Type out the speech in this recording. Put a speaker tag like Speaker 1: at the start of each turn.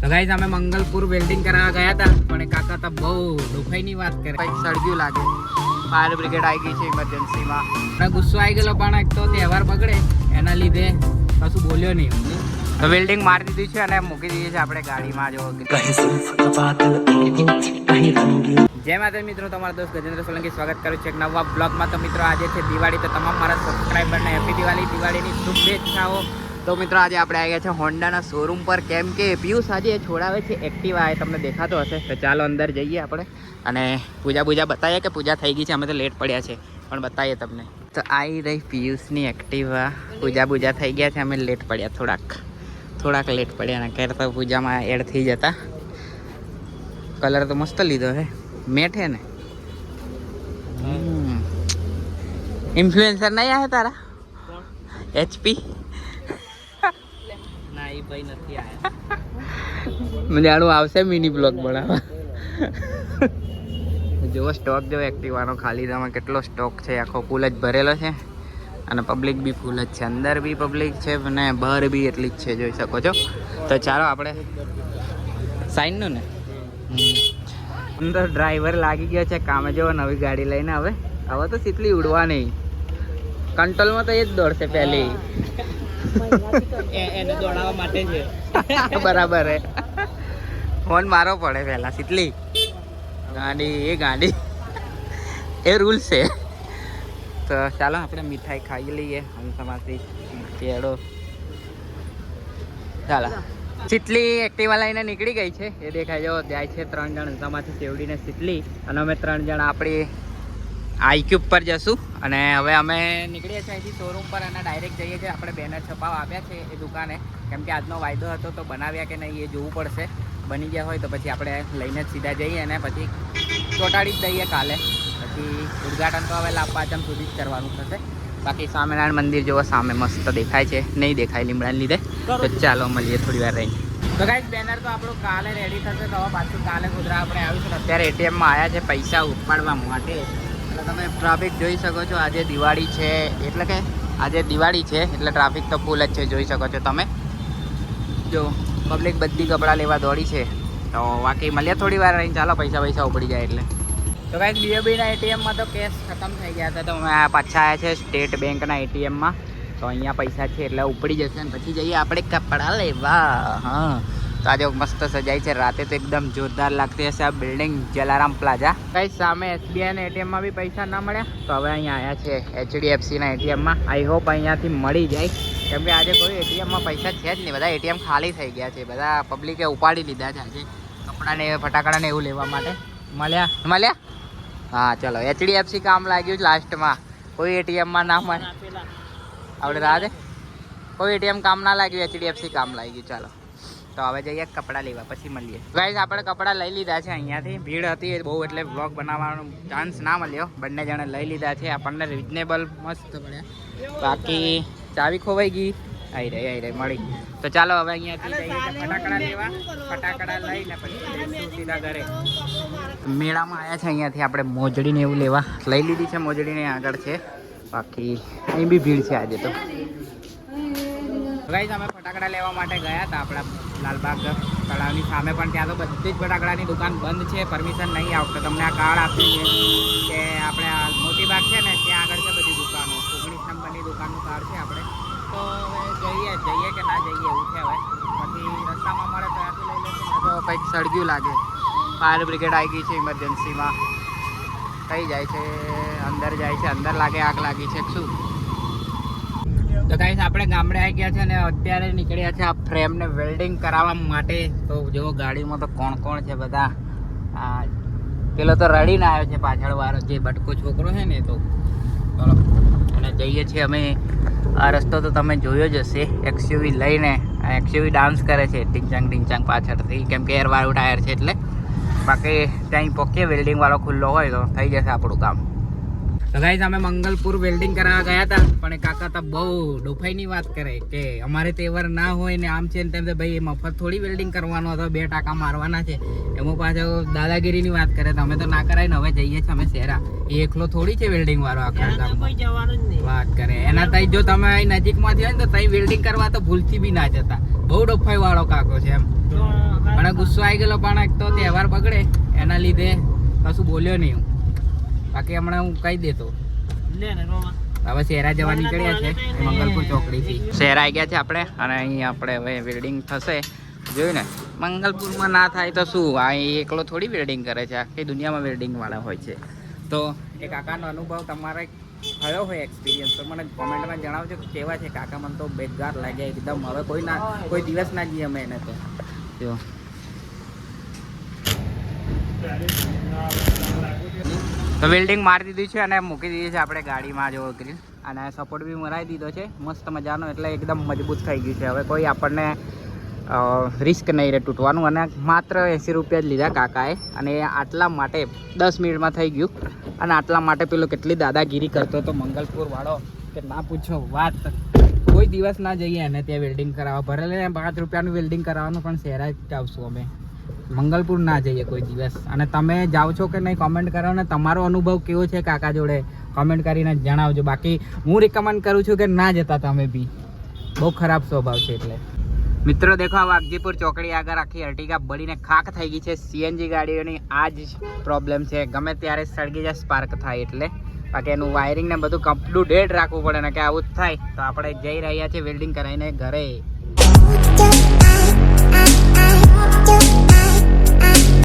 Speaker 1: તો ગાઈઝ અમે મંગલપુર વેલ્ડિંગ કરાવવા ગયા હતા પણ એ કાકા તો બહુ દુખાઈની વાત કરે.
Speaker 2: કંઈક સળગ્યું લાગે. ફાયર બ્રિગેડ આવી ગઈ છે ઇમરજન્સીમાં
Speaker 1: મને ગુસ્સો આવી ગયેલો પણ એક તો તહેવાર બગડે એના લીધે કશું બોલ્યો નહીં.
Speaker 2: તો વેલ્ડિંગ મારી દીધી છે અને મૂકી દીધી છે આપણે ગાડીમાં જો જય માતા મિત્રો તમારા દોસ્ત ગજેન્દ્ર સોલંકી સ્વાગત કરું છું એક નવા બ્લોગમાં તો મિત્રો આજે છે દિવાળી તો તમામ મારા સબસ્ક્રાઈબરને હેપી દિવાળી. દિવાળીની શુભેચ્છાઓ. તો મિત્રો આજે આપણે આવી ગયા છે હોન્ડાના શોરૂમ પર. કેમ કે પિયુષ આજે છોડાવે છે એક્ટિવા એ તમને દેખાતો હશે. તો ચાલો અંદર જઈએ આપણે. અને પૂજા પૂજા બતાવીએ કે પૂજા થઈ ગઈ છે અમે તો લેટ પડ્યા છે પણ બતાવીએ તમને. તો આવી રહી પિયુષની એક્ટિવા. પૂજા પૂજા થઈ ગયા છે અમે લેટ પડ્યા થોડાક. થોડાક લેટ પડ્યા ને ક્યારે તો પૂજામાં એડ થઈ જતા. કલર તો મસ્ત લીધો હે. મેટ હે ને? ઇન્ફ્લુએન્સર નહીં આવે તારા? એચપી
Speaker 1: એ ભાઈ નથી આવ્યા
Speaker 2: મને આનું આવશે મિની બ્લોગ બનાવવા. જો સ્ટોક જો એક્ટિવાનો ખાલી તમે કેટલો સ્ટોક છે, આખો ફૂલ જ ભરેલો છે. અને પબ્લિક બી ફૂલ જ છે, અંદર બી પબ્લિક છે અને બહાર બી એટલી જ છે, જોઈ શકો છો. તો ચાલો આપણે સાઈનનું ને અંદર ડ્રાઈવર લાગી ગયો છે, કામે જેવો નવી ગાડી લઈને હવે. હવે તો સીટલી ઉડવા નહીં. કંટ્રોલમાં તો એ જ દોડશે પહેલી.
Speaker 1: એને દોડાવવા માટે છે.
Speaker 2: બરાબર હે. ફોન મારો પડે પહેલા સીટલી ગાડી, એ ગાડી. એ રૂલ છે. તો ચાલો, આપણે મીઠાઈ ખાઈ લઈએ. હંસામાંથી કેળો. ચાલો. સીટલી એક્ટિવા લઈને નીકળી ગઈ છે. એ દેખાય જો જાય છે ત્રણ જણ. હંસામાંથી સેવડીને સીટલી અને અમે ત્રણ જણ આપણી આઈક્યુબ પર જશું અને હવે અમે નીકળીએ છીએ અહીંથી શોરૂમ પર અને ડાયરેક્ટ જઈએ છીએ. આપણે બેનર છપાવ આપ્યા છે એ દુકાને. કેમ કે આજનો વાયદો હતો તો બનાવ્યા કે નહીં એ જોવું પડશે. બની ગયા હોય તો પછી આપણે લઈને જ સીધા જઈએ અને પછી ચોંટાડી જ દઈએ કાલે. પછી ઉદઘાટન તો હવે લાભપાંચમ સુધી જ કરવાનું થશે. બાકી સ્વામિનારાયણ મંદિર જેવો સામે મસ્ત દેખાય છે. નહીં દેખાય લીમડાને લીધે. તો ચાલો મળીએ થોડી વાર રહીને. તો ગાઈસ બેનર તો આપણું કાલે રેડી થશે તો હવે પાછું કાલે કુદરા આપણે આવીશું. અત્યારે એટીએમમાં આવ્યા છે પૈસા ઉપાડવા માટે. એટલે તમે ટ્રાફિક જોઈ શકો છો. આજે દિવાળી છે. એટલે કે આજે દિવાળી છે, એટલે ટ્રાફિક તો ફૂલ જ છે. જોઈ શકો છો તમે. જો પબ્લિક બધી કપડાં લેવા દોડી છે. તો બાકી મળીએ થોડી વાર રહીને ચાલો, પૈસા પૈસા ઉપડી જાય એટલે. તો કાંઈક બીએબીના એટીએમમાં તો કેશ ખતમ થઈ ગયા હતા. તો અમે પાછા આવ્યા છે સ્ટેટ બેંકના એટીએમમાં તો અહીંયા પૈસા છે એટલે ઉપડી જશે ને પછી જઈએ આપણે કપડાં લેવા. હા. તો આજે મસ્ત સજાઈ છે. રાતે તો એકદમ જોરદાર લાગતી હશે આ બિલ્ડિંગ જલારામ પ્લાઝા કઈ સામે એસબીઆઈ ના એટીએમમાં બી પૈસા ના મળ્યા? તો હવે અહીંયા આવ્યા છે એચડીએફસી ના એટીએમમાં આઈ હોપ અહીંયાથી મળી જાય. કેમ કે આજે કોઈ એટીએમમાં પૈસા છે જ નહીં. બધા એટીએમ ખાલી થઈ ગયા છે. બધા પબ્લિકે ઉપાડી લીધા છે આજે. કપડાને ફટાકડા ને એવું લેવા માટે. મળ્યા? મળ્યા? હા, ચલો. એચડીએફસી કામ લાગ્યું લાસ્ટમાં કોઈ એટીએમમાં ના મળે. આપણે રાહ કોઈ એટીએમ કામ ના લાગ્યું એચડીએફસી કામ લાગ્યું. ચાલો. તો હવે જઈએ કપડાં લેવા, પછી મળીએ. ગાઈઝ આપણે કપડાં લઈ લીધા છે અહીંયાથી. ભીડ હતી, બહુ એટલે વ્લોગ બનાવવાનો ચાન્સ ના મળ્યો. બંને જણે લઈ લીધા છે. આપણને રિઝનેબલ મસ્ત મળ્યા. બાકી ચાવી ખોવાઈ ગઈ. આવી રહી આવી રહી મળી. તો ચાલો હવે અહીંયાથી જઈએ. ફટાકડા લેવા. ફટાકડા લઈને પછી સીધા ઘરે. મેળામાં આવ્યા છે અહીંયાથી આપણે મોજડીને એવું લેવા. લઈ લીધી છે મોજડીને આગળ છે. બાકી અહીં બી ભીડ છે આજે તો. ગાઈઝ અમે ફટાકડા લેવા માટે ગયા હતા આપણા લાલબાગ તળાવની સામે પણ ત્યાં તો બધી જ ફટાકડાની દુકાન બંધ છે પરમિશન નહીં આવતો. તમને આ કાર્ડ આપ્યું છે કે આપણે આ મોટી બાગ છે ને, ત્યાં આગળ છે બધી દુકાનો. ઓગણીસ નંબરની દુકાનનું કાર્ડ છે આપણે. તો હવે જઈએ જઈએ કે ના જઈએ, એવું છે હવે. પછી રસ્તામાં મળે તો લઈ લઈશું તો કંઈક સળગ્યું લાગે. ફાયર બ્રિગેડ આવી ગઈ છે ઇમરજન્સીમાં થઈ જાય છે, અંદર જાય છે, અંદર લાગે, આગ લાગી છે, શું? તો ગાઈસ આપણે ગામડે આવી ગયા છે અને અત્યારે નીકળ્યા છે આ ફ્રેમને વેલ્ડિંગ કરાવવા માટે. તો જો ગાડીમાં તો કોણ કોણ છે બધા. આ, પેલો તો રડીને આવ્યો છે પાછળ વાળો, જે બટકો છોકરો છે ને તો. ચલો, અને જઈએ છીએ અમે. આ રસ્તો તો તમે જોયો જ હશે એક્સયુવી લઈને. એક્સયુવી ડાન્સ કરે છે, ટીંચાંગ ટીંચાંગ પાછળથી. કેમ કે એરવાળું ટાયર છે એટલે. બાકી ત્યાં પહોંચીએ વેલ્ડિંગવાળો ખુલ્લો હોય તો થઈ જશે આપણું કામ. તો ગાઈઝ અમે મંગલપુર વેલ્ડિંગ કરાવવા ગયા હતા પણ એ કાકા તો બહુ ડોફાઈની વાત કરે કે અમારે તહેવાર ના હોય ને આમ છે ને તેમ ભાઈ મફત થોડી વેલ્ડિંગ કરવાનો હતો બે ટાકા મારવાના છે. એમાં પાછો દાદાગીરીની વાત કરે તો અમે તો ના કરાય ને હવે જઈએ છીએ અમે શહેરા એ એકલો થોડી છે વેલ્ડિંગ વાળો આખા વાત કરે. એના તઈ જો તમે અહીં નજીકમાંથી થયો ને તો તઈ વેલ્ડિંગ કરવા તો ભૂલથી બી ના જતા. બહુ ડોફાઈ વાળો કાકો છે એમ.
Speaker 1: પણ ગુસ્સો આવી ગયેલો પણ એક તો તહેવાર બગડે. એના લીધે કશું બોલ્યો નહીં હું. બાકી હમણાં હું કહી દેતો. હવે શેરા જવા નીકળ્યા છે. મંગલપુર ચોકડીથી
Speaker 2: શહેર આવી ગયા છે આપણે અને અહીં આપણે હવે વેલ્ડિંગ થશે. જોયું ને? મંગલપુરમાં ના થાય તો શું? આ અહીં એકલો થોડી વેલ્ડિંગ કરે છે. આખી દુનિયામાં વેલ્ડિંગ વાળા હોય છે. તો
Speaker 1: એ કાકાનો અનુભવ તમારે થયો હોય એક્સપિરિયન્સ તો મને કોમેન્ટમાં જણાવજો કે કેવા છે? કાકા મને તો બેદગાર લાગ્યા એકદમ. હવે કોઈ ના કોઈ દિવસ ના જઈએ અમે એને તો.
Speaker 2: જો. તો વેલ્ડિંગ મારી દીધી છે અને મૂકી દીધી છે આપણે ગાડીમાં જો ગ્રીલ અને સપોર્ટ બી મરાવી દીધો છે. મસ્ત મજાનો, એટલે એકદમ મજબૂત થઈ ગયું છે. હવે કોઈ આપણને રિસ્ક નહીં રહે તૂટવાનું. અને માત્ર એંસી રૂપિયા જ લીધા કાકાએ. અને આટલા માટે દસ મિનિટમાં થઈ ગયું. અને આટલા માટે પેલો કેટલી દાદાગીરી કરતો હતો મંગલપુરવાળો
Speaker 1: કે ના પૂછો વાત. કોઈ દિવસ ના જઈએ અને ત્યાં વેલ્ડિંગ કરાવવા. ભરેલે પાંચ રૂપિયાનું વેલ્ડિંગ કરાવવાનું, પણ શહેરા જ આવશું અમે. મંગલપુર ના જઈએ કોઈ દિવસ. અને તમે જાઓ છો કે નહીં કોમેન્ટ કરો ને તમારો અનુભવ કેવો છે કાકા જોડે? કોમેન્ટ કરીને જણાવજો. બાકી હું રિકમેન્ડ કરું છું કે ના જતા તમે બી. બહુ ખરાબ સ્વભાવ છે એટલે.
Speaker 2: મિત્રો, દેખો, આ વાઘજીપુર ચોકડી આગળ આખી અર્ટિગા બળીને ખાક થઈ ગઈ છે. સીએનજી ગાડીઓની આ જ પ્રોબ્લેમ છે. ગમે ત્યારે સળગી જાય સ્પાર્ક થાય એટલે. બાકી એનું વાયરિંગ ને બધું કમ્પ્લીટ રાખવું પડે ને કે આવું જ થાય. તો આપણે જઈ રહ્યા છીએ વેલ્ડિંગ કરાવીને ઘરે.